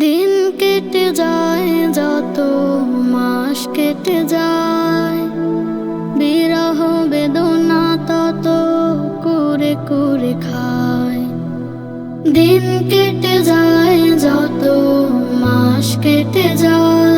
দিন কেটে যায়, যত মাস কেটে যায়। বিরহ বেদনা তত করে করে খায়। দিন কেটে যায়, যত মাস কেটে যায়।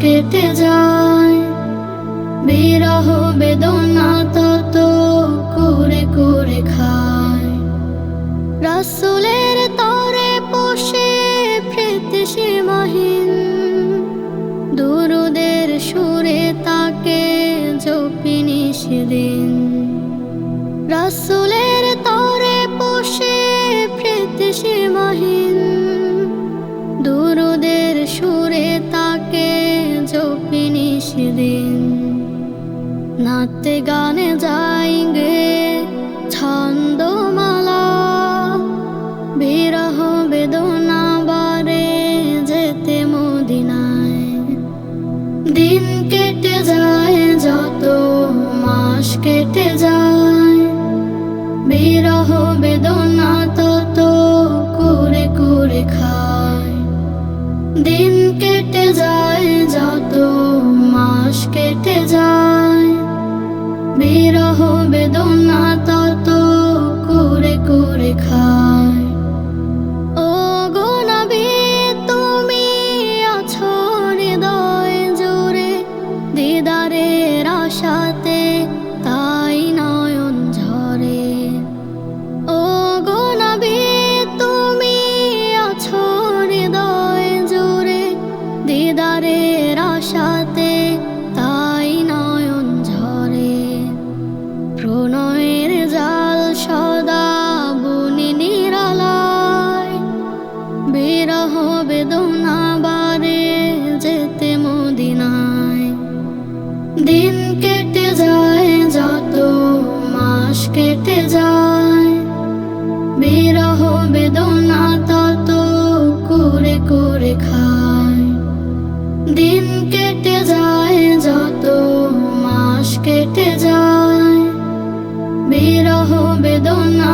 কেটে যায়। বিরহ বেদনা তত করে করে খায়। রাসুলের তরে পোষে প্রীতি সীমাহীন দুরুদের সুরে তাকে জপিনি সেদিন রাসুলের তরে পোষে প্রীতি সীমাহীন সেদিন নাচতে গানে যাইগে ছন্দমালা। বিরহ বেদনা বারে যেতে মদিনায়। দিন কেটে যায়, যত মাস কেটে যায়। বিরহ বেদনা দিদারের আশাতে, তাই নয়ন ঝরে। প্রণয়ের জাল সদা বুনি নিরালায়। বিরহ বেদনা বারে যেতে মদিনায়। দিন কেটে যায়, যত মাস কেটে যায়। বিরহ বেদনা দিন কেটে যায় যত মাস কেটে যায়। বিরহ বেদনা